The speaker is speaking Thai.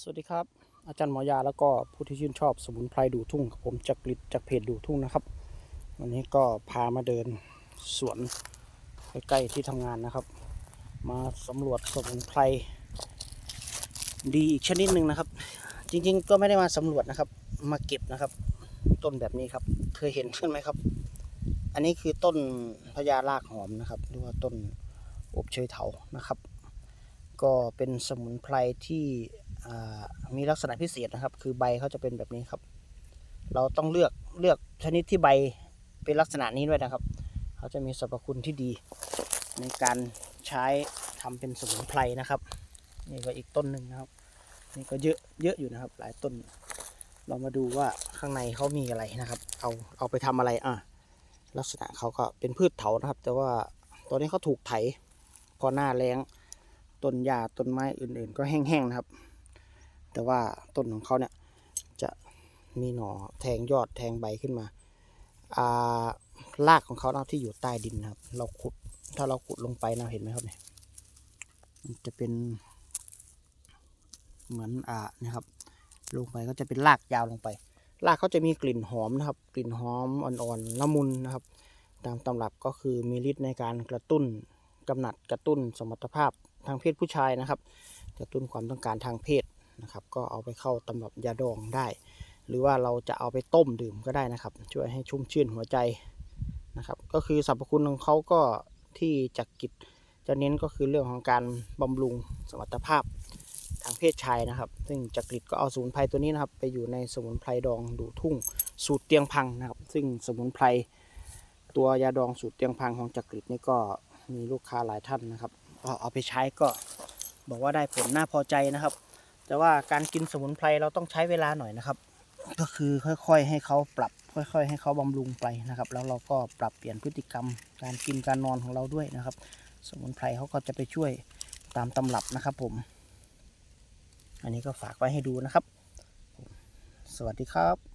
สวัสดีครับ อาจารย์หมอยาแล้วก็ผู้ที่ชื่นชอบสมุนไพรดูทุ่งกับผมจากกลิดจากเพจดูทุ่งนะครับ วันนี้ก็พามาเดินสวนใกล้ๆที่ทำงานนะครับ มาสำรวจสมุนไพรดีอีกชนิดหนึ่งนะครับ จริงๆก็ไม่ได้มาสำรวจนะครับ มาเก็บนะครับ ต้นแบบนี้ครับ เคยเห็นใช่ไหมครับ อันนี้คือต้นพญารากหอมนะครับ หรือว่าต้นอบเชยเถานะครับ ก็เป็นสมุนไพรที่ มีลักษณะพิเศษนะครับ คือใบเขาจะเป็นแบบนี้ครับ เราต้องเลือกเลือกชนิดที่ใบเป็นลักษณะนี้ด้วยนะครับ เขาจะมีสรรพคุณที่ดี ในการใช้ทำเป็นสมุนไพรนะครับ นี่ก็อีกต้นหนึ่งนะครับ นี่ก็เยอะเยอะอยู่นะครับ หลายต้น เรามาดูว่าข้างในเขามีอะไรนะครับ เอาเอาไปทำอะไรอะลักษณะเขาก็เป็นพืชเถานะครับ แต่ว่าตอนนี้เขาถูกไถ พอหน้าแล้งต้นหญ้าต้นไม้อื่นๆ ก็แห้งๆนะครับ แต่ว่าต้นของเขาเนี่ยจะมีหน่อแทงยอดแทงใบขึ้นมาอ่ารากของเขานะที่อยู่ใต้ดินนะครับ เราขุดถ้าเราขุดลงไปนะเห็นไหมครับเนี่ยมันจะเป็น เหมือนอ่านะครับ ลงไปก็จะเป็นรากยาวลงไป รากเขาจะมีกลิ่นหอมนะครับ กลิ่นหอมอ่อนๆละมุนนะครับ ตามตำรับก็คือมีฤทธิ์ในการกระตุ้นกำหนัดกระตุ้นสมรรถภาพทางเพศผู้ชายนะครับ กระตุ้นความต้องการทางเพศ นะครับ ก็เอาไปเข้าตำรับยาดองได้ หรือว่าเราจะเอาไปต้มดื่มก็ได้นะครับ ช่วยให้ชุ่มชื่นหัวใจนะครับ ก็คือสรรพคุณของเขาก็ที่จักกิจจะเน้นก็คือเรื่องของการบำรุงสมรรถภาพทางเพศชายนะครับ ซึ่งจักริดก็เอาสมุนไพรตัวนี้นะครับ ไปอยู่ในสมุนไพรดองดูทุ่งสูตรเตียงพังนะครับ ซึ่งสมุนไพรตัวยาดองสูตรเตียงพังของจักริดนี่ก็มีลูกค้าหลายท่านนะครับก็เอาไปใช้ก็บอกว่าได้ผลน่าพอใจนะครับ แต่ว่าการกินสมุนไพรเราต้องใช้เวลาหน่อยนะครับ ก็คือค่อยๆให้เขาปรับ ค่อย ๆ ให้เขาบำรุงไปนะครับ แล้วเราก็ปรับเปลี่ยนพฤติกรรม การกินการนอนของเราด้วยนะครับ สมุนไพรเขาก็จะไปช่วยตามตำรับนะครับผม อันนี้ก็ฝากไว้ให้ดูนะครับ สวัสดีครับ